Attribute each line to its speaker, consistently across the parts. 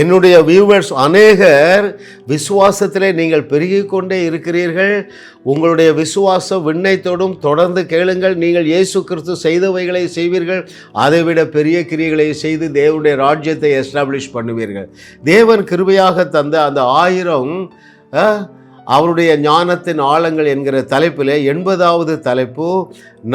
Speaker 1: என்னுடைய வியூவர்ஸ் அநேகர் விசுவாசத்திலே நீங்கள் பெருகி கொண்டே இருக்கிறீர்கள். உங்களுடைய விசுவாசம் விண்ணை தொடும் தொடர்ந்து கேளுங்கள். நீங்கள் இயேசு கிறிஸ்து செய்தவைகளை செய்வீர்கள். அதைவிட பெரிய கிரியைகளை செய்து தேவனுடைய ராஜ்யத்தை எஸ்டாப்ளிஷ் பண்ணுவீர்கள். தேவன் கிருபையாக தந்த அந்த ஆயிரம் அவருடைய ஞானத்தின் ஆழங்கள் என்கிற தலைப்பில் எண்பதாவது தலைப்பு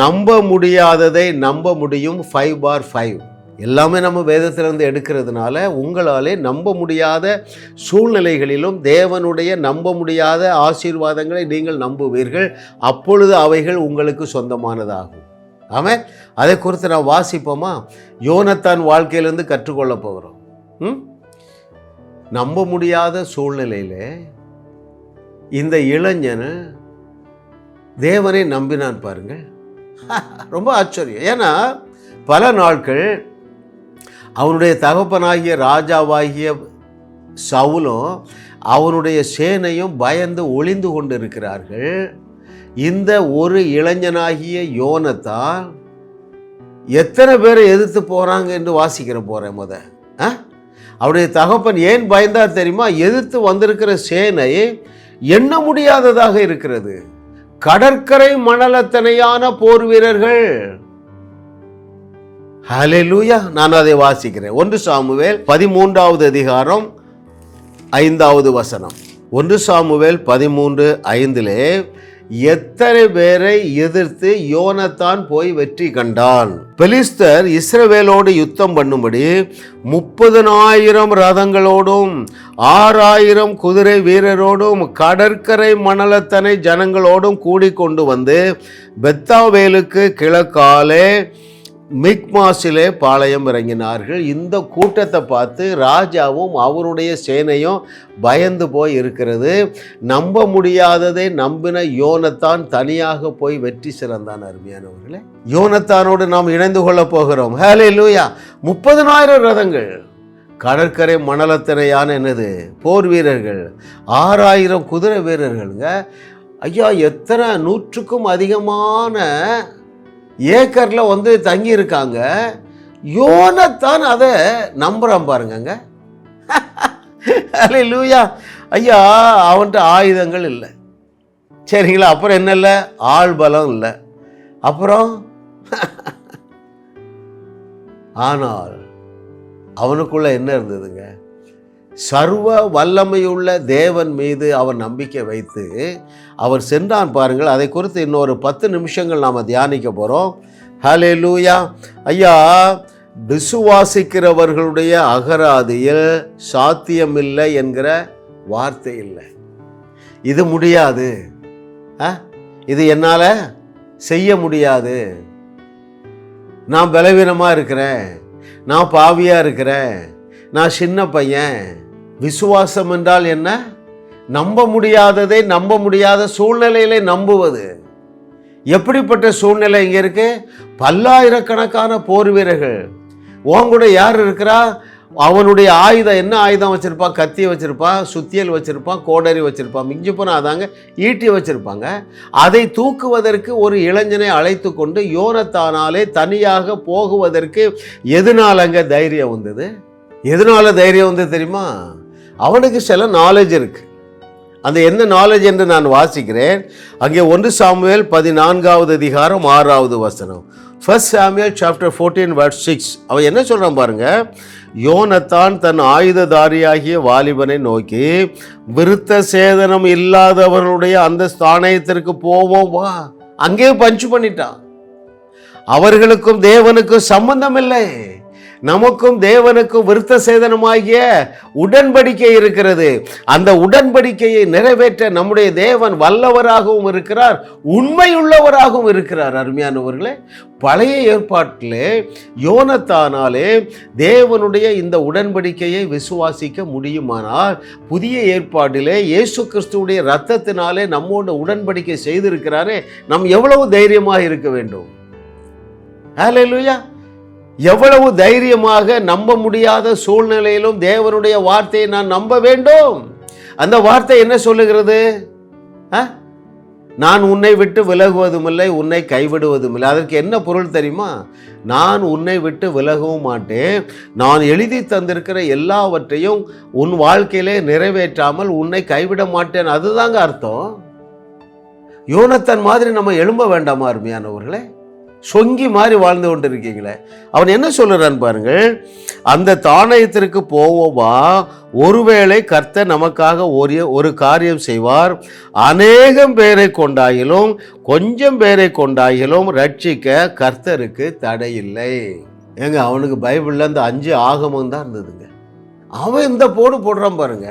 Speaker 1: நம்ப முடியாததை நம்ப முடியும் ஃபைவ் பார் ஃபைவ் எல்லாமே நம்ம வேதத்திலிருந்து எடுக்கிறதுனால உங்களாலே நம்ப முடியாத சூழ்நிலைகளிலும் தேவனுடைய நம்ப முடியாத ஆசீர்வாதங்களை நீங்கள் நம்புவீர்கள். அப்பொழுது அவைகள் உங்களுக்கு சொந்தமானதாகும். ஆமாம் அதை குறித்து நான் வாசிப்போமா? யோனத்தான் வாழ்க்கையிலேருந்து கற்றுக்கொள்ள போகிறோம். ம்? நம்ப முடியாத சூழ்நிலையில் இந்த இளைஞன் தேவனை நம்பினான் பாருங்கள். ரொம்ப ஆச்சரியம். ஏன்னா பல நாட்கள் அவனுடைய தகப்பனாகிய ராஜாவாகிய சவுலும் அவனுடைய சேனையும் பயந்து ஒளிந்து கொண்டு இருக்கிறார்கள் இந்த ஒரு இளைஞனாகிய யோனத்தான் எத்தனை பேரை எதிர்த்து போகிறாங்க என்று வாசிக்கிற போகிறேன் முத. ஆ? அவருடைய தகப்பன் ஏன் பயந்தார் தெரியுமா? எதிர்த்து வந்திருக்கிற சேனை எண்ண முடியாததாக இருக்கிறது. கடற்கரை மணலத்தனையான போர் வீரர்கள். ஹலெலூயா நான் அதை வாசிக்கிறேன். ஒன்று சாமுவேல் பதிமூன்றாவது அதிகாரம் ஐந்தாவது வசனம். ஒன்று சாமுவேல் பதிமூன்று ஐந்திலே எத்தனை பேரை எதிர்த்து யோனத்தான் போய் வெற்றி கண்டான்? பெலிஸ்தர் இஸ்ரவேலோடு யுத்தம் பண்ணும்படி முப்பதனாயிரம் ரதங்களோடும் ஆறாயிரம் குதிரை வீரரோடும் கடற்கரை மணலத்தனை ஜனங்களோடும் கூடிக்கொண்டு வந்து பெத்தாவேலுக்கு கிழக்காலே மிக்மாஸிலே பாளையம் இறங்கினார்கள். இந்த கூட்டத்தை பார்த்து ராஜாவும் அவருடைய சேனையும் பயந்து போய் இருக்கிறது. நம்ப முடியாததை நம்பின யோனத்தான் தனியாக போய் வெற்றி சிறந்தான் அருமையானவர்களே. யோனத்தானோடு நாம் இணைந்து கொள்ளப் போகிறோம். ஹேலே லூயா முப்பதனாயிரம் ரதங்கள். கடற்கரை மணலத்தினையான என்னது? போர் வீரர்கள். ஆறாயிரம் குதிரை வீரர்களுங்க. ஐயா எத்தனை? நூற்றுக்கும் அதிகமான ஏக்கரில் வந்து தங்கியிருக்காங்க. யோனத்தான் அதை நம்புகிறான் பாருங்கங்க. அல்ல லூயா ஐயா அவன்கிட்ட ஆயுதங்கள் இல்லை. சரிங்களா அப்புறம் என்ன இல்லை? ஆள் பலம் இல்லை. அப்புறம்? ஆனால் அவனுக்குள்ள என்ன இருந்ததுங்க? சர்வ வல்லமையுள்ள தேவன் மீது அவன் நம்பிக்கை வைத்து அவர் சென்றான் பாருங்கள். அதை குறித்து இன்னொரு பத்து நிமிஷங்கள் நாம் தியானிக்க போகிறோம் ஹலே லூயா ஐயா விசுவாசிக்கிறவர்களுடைய அகராதியில் சாத்தியமில்லை என்கிற வார்த்தை இல்லை. இது முடியாது. ஆ? இது என்னால் செய்ய முடியாது. நான் பலவீனமாக இருக்கிறேன். நான் பாவியாக இருக்கிறேன். நான் சின்ன பையன். விசுவாசம் என்றால் என்ன? நம்ப முடியாததை நம்ப முடியாத சூழ்நிலையிலே நம்புவது. எப்படிப்பட்ட சூழ்நிலை இங்கே இருக்கு? பல்லாயிரக்கணக்கான போர் வீரர்கள். உன் கூட யார் இருக்கிறா? அவனுடைய ஆயுதம் என்ன ஆயுதம் வச்சுருப்பான் கத்தி வச்சுருப்பான் சுத்தியல் வச்சுருப்பான் கோடரி வச்சுருப்பான் மிஞ்சி போனால் அதாங்க ஈட்டி வச்சுருப்பாங்க. அதை தூக்குவதற்கு ஒரு இளைஞனை அழைத்து கொண்டு யோனத்தானாலே தனியாக போகுவதற்கு எதனால அங்கே தைரியம் வந்தது? எதனால தைரியம் வந்தது தெரியுமா? அவனுக்கு சில நாலேஜ் இருக்கு. அந்த என்ன நாலேஜ் என்று நான் வாசிக்கிறேன்? அங்கே ஒன்று சாமுவேல் பதினான்காவது அதிகாரம் ஆறாவது வசனம். First Samuel chapter fourteen word six அவன் என்ன சொல்கிறான் பாருங்க? யோனத்தான் தன் ஆயுததாரியாகிய வாலிபனை நோக்கி விருத்த சேதனம் இல்லாதவர்களுடைய அந்த ஸ்தானயத்திற்கு போவோம் வா. அங்கேயே பஞ்சு பண்ணிட்டான். அவர்களுக்கும் தேவனுக்கும் சம்பந்தம் இல்லை நமக்கும் தேவனுக்கும் விருத்த சேதனமாகிய உடன்படிக்கை இருக்கிறது. அந்த உடன்படிக்கையை நிறைவேற்ற நம்முடைய தேவன் வல்லவராகவும் இருக்கிறார் உண்மையுள்ளவராகவும் இருக்கிறார். அருமையானவர்களே பழைய ஏற்பாட்டிலே யோனத்தானாலே தேவனுடைய இந்த உடன்படிக்கையை விசுவாசிக்க முடியுமானால் புதிய ஏற்பாட்டிலே இயேசு கிறிஸ்துவுடைய ரத்தத்தினாலே நம்மோட உடன்படிக்கை செய்திருக்கிறாரே நம் எவ்வளவு தைரியமாக இருக்க வேண்டும்? ஹalleluya. எவ்வளவு தைரியமாக நம்ப முடியாத சூழ்நிலையிலும் தேவனுடைய வார்த்தையை நான் நம்ப வேண்டும். அந்த வார்த்தை என்ன சொல்லுகிறது? ஆ? நான் உன்னை விட்டு விலகுவதும் இல்லை உன்னை கைவிடுவதும் இல்லை அதற்கு என்ன பொருள் தெரியுமா? நான் உன்னை விட்டு விலகவும் மாட்டேன். நான் எழுதி தந்திருக்கிற எல்லாவற்றையும் உன் வாழ்க்கையிலே நிறைவேற்றாமல் உன்னை கைவிட மாட்டேன். அதுதாங்க அர்த்தம். யோனத்தன் மாதிரி நம்ம எழும்ப வேண்டாமா அருமையானவர்களே? சொங்கி மாதிரி வாழ்ந்து கொண்டிருக்கீங்களே. அவன் என்ன சொல்லுறான் பாருங்கள். அந்த தானயத்திற்கு போவோமா ஒருவேளை கர்த்தர் நமக்காக ஒரு ஒரு காரியம் செய்வார். அநேகம் பேரை கொண்டாயிலும் கொஞ்சம் பேரை கொண்டாயிலும் ரட்சிக்க கர்த்தருக்கு தடையில்லை. ஏங்க அவனுக்கு பைபிளில் அந்த அஞ்சு ஆகமம் தான் இருந்ததுங்க. அவன் இந்த போடு போடுறான் பாருங்க.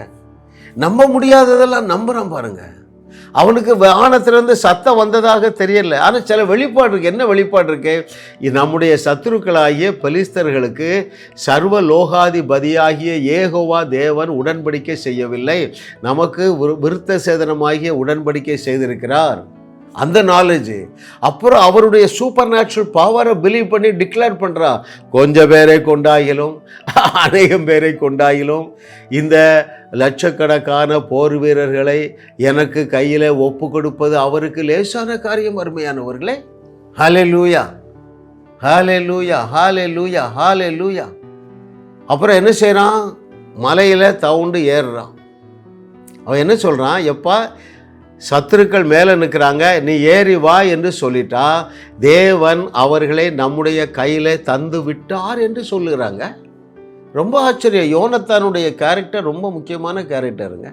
Speaker 1: நம்ப முடியாததெல்லாம் நம்புகிறான் பாருங்கள் அவனுக்கு வானத்திலிருந்து சத்தம் வந்ததாக தெரியல. ஆனால் சில வெளிப்பாடு இருக்கு. என்ன வெளிப்பாடு இருக்கு? இது நம்முடைய சத்துருக்களாகிய பலிஸ்தர்களுக்கு சர்வ லோகாதிபதியாகிய ஏகோவா தேவன் உடன்படிக்கை செய்யவில்லை. நமக்கு விருத்த சேதனமாகிய உடன்படிக்கை செய்திருக்கிறார். அந்த நாலேஜ் அப்புறம் அவருடைய சூப்பர் நேச்சுரல் பவரை பிலீவ் பண்ணி டிக்ளேர் பண்ணுறா கொஞ்சம் பேரை கொண்டாயிலும் அநேகம் பேரை கொண்டாயிலும் இந்த லட்சக்கணக்கான போர் வீரர்களை எனக்கு கையில் ஒப்பு கொடுப்பது அவருக்கு லேசான காரியம் அருமையானவர்களே. ஹாலே லூயா ஹாலே லூயா ஹாலே லூயா ஹாலே லூயா அப்புறம் என்ன செய்கிறான் மலையில் தவுண்டு ஏறுறான். அவன் என்ன சொல்கிறான் எப்பா சத்துருக்கள் மேலே நிற்கிறாங்க நீ ஏறி வா என்று சொல்லிட்டா தேவன் அவர்களை நம்முடைய கையில் தந்து விட்டார் என்று சொல்லுகிறாங்க. ரொம்ப ஆச்சரியம். யோனத்தானுடைய கேரக்டர் ரொம்ப முக்கியமான கேரக்டருங்க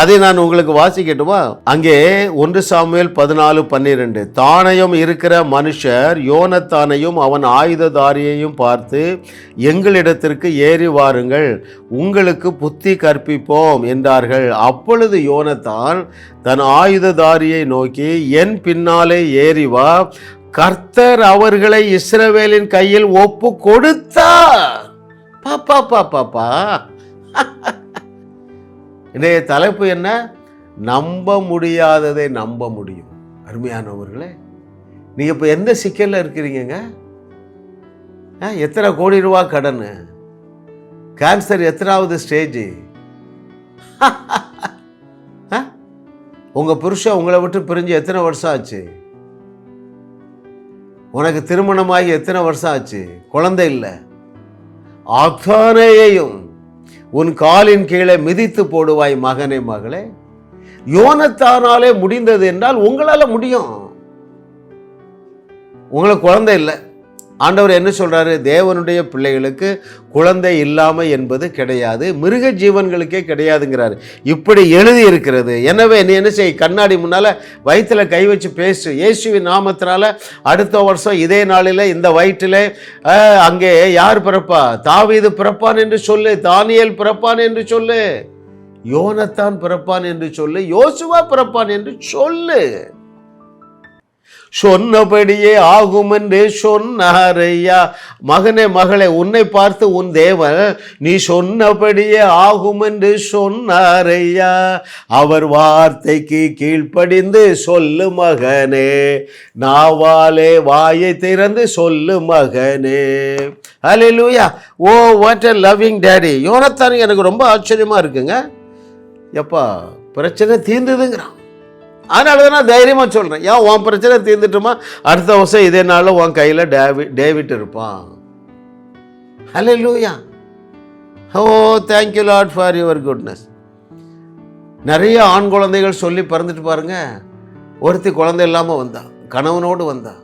Speaker 1: அதை நான் உங்களுக்கு வாசிக்கட்டுமா? அங்கே ஒன்று சாமுவேல் பதினாலு பன்னிரெண்டு. தானையும் இருக்கிற மனுஷர் யோனத்தானையும் அவன் ஆயுததாரியையும் பார்த்து எங்களிடத்திற்கு ஏறி வாருங்கள். உங்களுக்கு புத்தி கற்பிப்போம் என்றார்கள். அப்பொழுது யோனத்தான் தன் ஆயுததாரியை நோக்கி என் பின்னாலே ஏறி வா. கர்த்தர் அவர்களை இஸ்ரவேலின் கையில் ஒப்பு கொடுத்தார் பாப்பா பாப்பா பா இன்றைய தலைப்பு என்ன? நம்ப முடியாததை நம்ப முடியும். அருமையானவர்களே நீங்கள் இப்போ எந்த சிக்கலில் இருக்கிறீங்க ஆ, எத்தனை கோடி ரூபா கடன்? கேன்சர் எத்தனாவது ஸ்டேஜ் உங்கள் புருஷன் உங்களை விட்டு பிரிஞ்சு எத்தனை வருஷம் ஆச்சு? உனக்கு திருமணமாகி எத்தனை வருஷம் ஆச்சு? குழந்தை இல்லை. அத்தனையையும் உன் காலின் கீழே மிதித்து போடுவாய் மகனே மகளே. யோனத்தானாலே முடிந்தது என்றால் உங்களால் முடியும். உங்களுக்கு குழந்தை இல்லை. ஆண்டவர் என்ன சொல்கிறாரு தேவனுடைய பிள்ளைகளுக்கு குழந்தை இல்லாமல் என்பது கிடையாது மிருக ஜீவன்களுக்கே கிடையாதுங்கிறாரு. இப்படி எழுதி இருக்கிறது எனவே நீ என்ன செய்? கண்ணாடி முன்னால் வயிற்றுல கை வச்சு பேசு. இயேசுவின் நாமத்தினால அடுத்த வருஷம் இதே நாளில் இந்த வயிற்றில் அங்கே யார் பிறப்பா? தாவீது பிறப்பான் என்று சொல்லு. தானியல் பிறப்பான் என்று சொல்லு. யோனத்தான் பிறப்பான் என்று சொல்லு. யோசுவா பிறப்பான் என்று சொல்லு. சொன்னபடியே ஆகும் என்று சொன்னாரையா மகனே மகளே உன்னை பார்த்து உன் தேவன் நீ சொன்னபடியே ஆகும் என்று சொன்னாரையா அவர் வார்த்தைக்கு கீழ்ப்படிந்து சொல்லு மகனே நாவாலே வாயை திறந்து சொல்லு மகனே. ஹalleluya ஓ what a loving daddy Jonathan எனக்கு ரொம்ப ஆச்சரியமாக இருக்குங்க. எப்பா பிரச்சனை தீர்ந்ததுங்கிறான். அதனால தான் நான் தைரியமாக சொல்கிறேன் ஏன் உன் பிரச்சனை தீர்ந்துட்டுமா? அடுத்த வருஷம் இதே நாளில் உன் கையில் டேவி டேவிட் இருப்பான். Hallelujah oh thank you lot for your goodness நிறைய ஆண் குழந்தைகள் சொல்லி பிறந்துட்டு பாருங்க. ஒருத்தி குழந்தை இல்லாமல் வந்தா கணவனோடு வந்தா.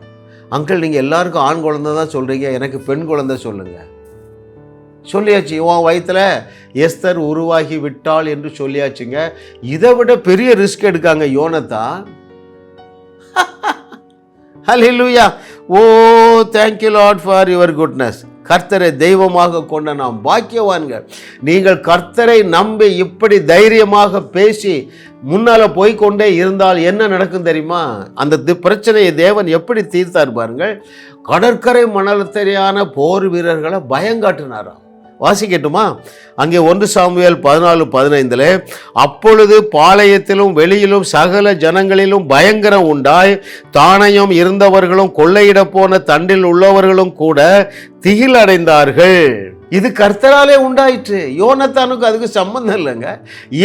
Speaker 1: அங்கிள் நீங்கள் எல்லாருக்கும் ஆண் குழந்தை தான் சொல்கிறீங்க எனக்கு பெண் குழந்தை சொல்லுங்கள் சொல்லியாச்சு உன் வயத்தில் எஸ்தர் உருவாகி விட்டாள் என்று சொல்லியாச்சுங்க. இதை விட பெரிய ரிஸ்க் எடுக்காங்க யோனத்தான். Hallelujah oh thank you lot for your goodness கர்த்தரை தெய்வமாக கொண்ட நாம் பாக்கியவான்கள். நீங்கள் கர்த்தரை நம்பி இப்படி தைரியமாக பேசி முன்னால போய்க்கொண்டே இருந்தால் என்ன நடக்கும் தெரியுமா? அந்த தி- பிரச்சனையை தேவன் எப்படி தீர்த்தார் பாருங்கள். கடற்கரை மணலத்தரையான போர் வீரர்களை பயங்காட்டினாராம் வாசிக்கட்டுமா? அங்கே ஒன்று சாமுவேல் பதினாலு பதினைந்தில் அப்பொழுது பாளையத்திலும் வெளியிலும் சகல ஜனங்களிலும் பயங்கரம் உண்டாய் தானையும் இருந்தவர்களும் கொள்ளையிட போன தண்டில் உள்ளவர்களும் கூட திகில் அடைந்தார்கள் இது கர்த்தராலே உண்டாயிற்று. யோனத்தானுக்கு அதுக்கு சம்மந்தம் இல்லைங்க.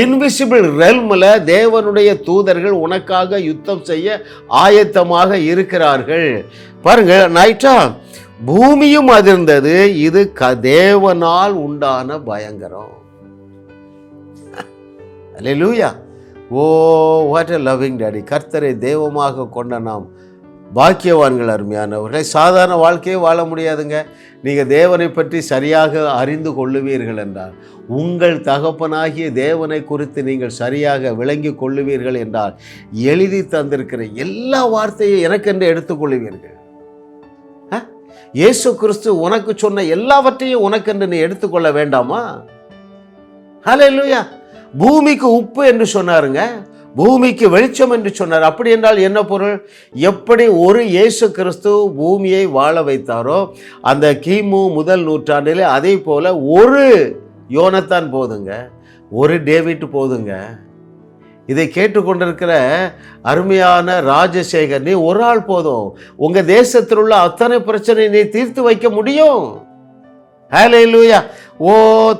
Speaker 1: இன்விசிபிள் ரெல்மில் தேவனுடைய தூதர்கள் உனக்காக யுத்தம் செய்ய ஆயத்தமாக இருக்கிறார்கள். பாருங்கள் நைட்டா பூமியும் அதிர்ந்தது. இது க தேவனால் உண்டான பயங்கரம். Alleluia oh what a loving daddy கர்த்தரை தெய்வமாக கொண்ட நாம் பாக்கியவான்கள் அருமையானவர்களை சாதாரண வாழ்க்கையே வாழ முடியாதுங்க. நீங்கள் தேவனை பற்றி சரியாக அறிந்து கொள்ளுவீர்கள் என்றால் உங்கள் தகப்பனாகிய தேவனை குறித்து நீங்கள் சரியாக விளங்கி கொள்ளுவீர்கள் என்றால் எழுதி தந்திருக்கிற எல்லா வார்த்தையும் எனக்கென்று எடுத்துக்கொள்ளுவீர்கள் இயேசு கிறிஸ்து உனக்கு சொன்ன எல்லாவற்றையும் உனக்கென்று நீ எடுத்துக்கொள்ள வேண்டாமா? ஹalleluya பூமிக்கு உப்பு என்று சொன்னாருங்க. பூமிக்கு வெளிச்சம் என்று சொன்னார். அப்படி என்றால் என்ன பொருள்? எப்படி ஒரு இயேசு கிறிஸ்து பூமியை வாழ வைத்தாரோ அந்த கிமு முதல் நூற்றாண்டிலே அதே போல ஒரு யோனத்தான் போதுங்க. ஒரு டேவிட் போதுங்க. இதை கேட்டுக்கொண்டிருக்கிற அருமையான ராஜசேகர் நீ ஒரு ஆள் போதும். உங்க தேசத்தில் உள்ள அத்தனை பிரச்சனை நீ தீர்த்து வைக்க முடியும். Hallelujah oh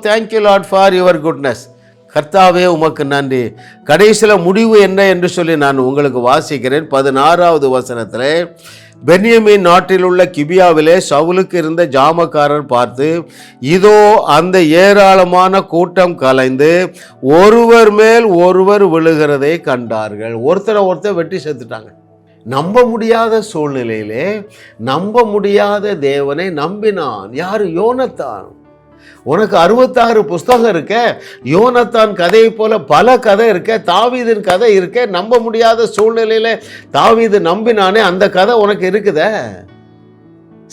Speaker 1: thank you lot for your goodness கர்த்தாவே உமக்கு நன்றி. கடைசியில் முடிவு என்ன என்று சொல்லி நான் உங்களுக்கு வாசிக்கிறேன். பதினாறாவது வசனத்தில் பென்யமின் நாட்டில் உள்ள கிபியாவிலே சவுலுக்கு இருந்த ஜாமக்காரர் பார்த்து இதோ அந்த ஏராளமான கூட்டம் கலைந்து ஒருவர் மேல் ஒருவர் விழுகிறதை கண்டார்கள். ஒருத்தரை ஒருத்தர் வெட்டி செத்துட்டாங்க. நம்ப முடியாத சூழ்நிலையிலே நம்ப முடியாத தேவனை நம்பினான். யார்? யோனத்தான். உனக்கு அறுபத்தாறு புஸ்தகம் இருக்க யோனத்தான் கதையை போல பல கதை இருக்க தாவீதின் கதை இருக்க நம்ப முடியாத சூழ்நிலையில் தாவீது நம்பினானே அந்த கதை உனக்கு இருக்குத?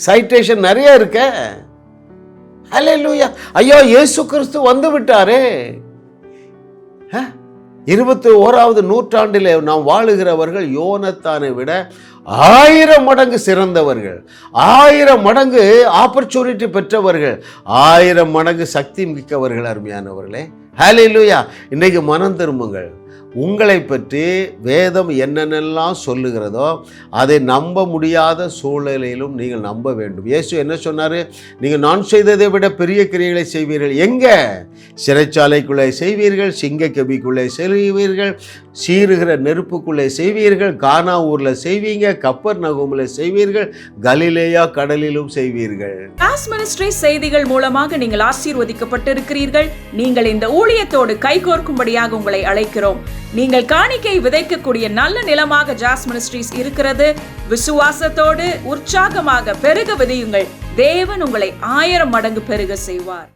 Speaker 1: சைட்டேஷன் நிறைய இருக்க. ஹalleluya. ஐயோ இயேசு கிறிஸ்து வந்து விட்டாரே. ஆ? இருபத்தி ஓராவது நூற்றாண்டில் நாம் வாழுகிறவர்கள் யோனத்தானை விட ஆயிரம் மடங்கு சிறந்தவர்கள் ஆயிரம் மடங்கு ஆப்பர்ச்சுனிட்டி பெற்றவர்கள் ஆயிரம் மடங்கு சக்தி மிக்கவர்கள் அருமையானவர்களே. ஹalleluya இன்னைக்கு மனம் திரும்புங்கள். உங்களை பற்றி வேதம் என்னென்னலாம் சொல்லுகிறதோ அதை நம்ப முடியாத சூழ்நிலையிலும் நீங்கள் நம்ப வேண்டும். இயேசு என்ன சொன்னார்? நீங்கள் நான் செய்ததை விட பெரிய கிரியைகளை செய்வீர்கள். எங்கே? சிறைச்சாலைக்குள்ளே செய்வீர்கள் சிங்க கபிக்குள்ளே செய்வீர்கள் சீறுகிற நெருப்புக்குள்ளே செய்வீர்கள் கானா ஊரில் செய்வீங்க கப்பர் நகமில் செய்வீர்கள் கலிலேயா கடலிலும் செய்வீர்கள்.
Speaker 2: காஸ் மினிஸ்ட்ரி செய்திகள் மூலமாக நீங்கள் ஆசீர்வதிக்கப்பட்டிருக்கிறீர்கள். நீங்கள் இந்த ஊழியத்தோடு கைகோர்க்கும்படியாக உங்களை அழைக்கிறோம். நீங்கள் காணிக்கை விதைக்கக்கூடிய நல்ல நிலமாக ஜாஸ் மினிஸ்ட்ரீஸ் இருக்கிறது. விசுவாசத்தோடு உற்சாகமாக பெருக விதையுங்கள். தேவன் உங்களை ஆயிரம் மடங்கு பெருக செய்வார்.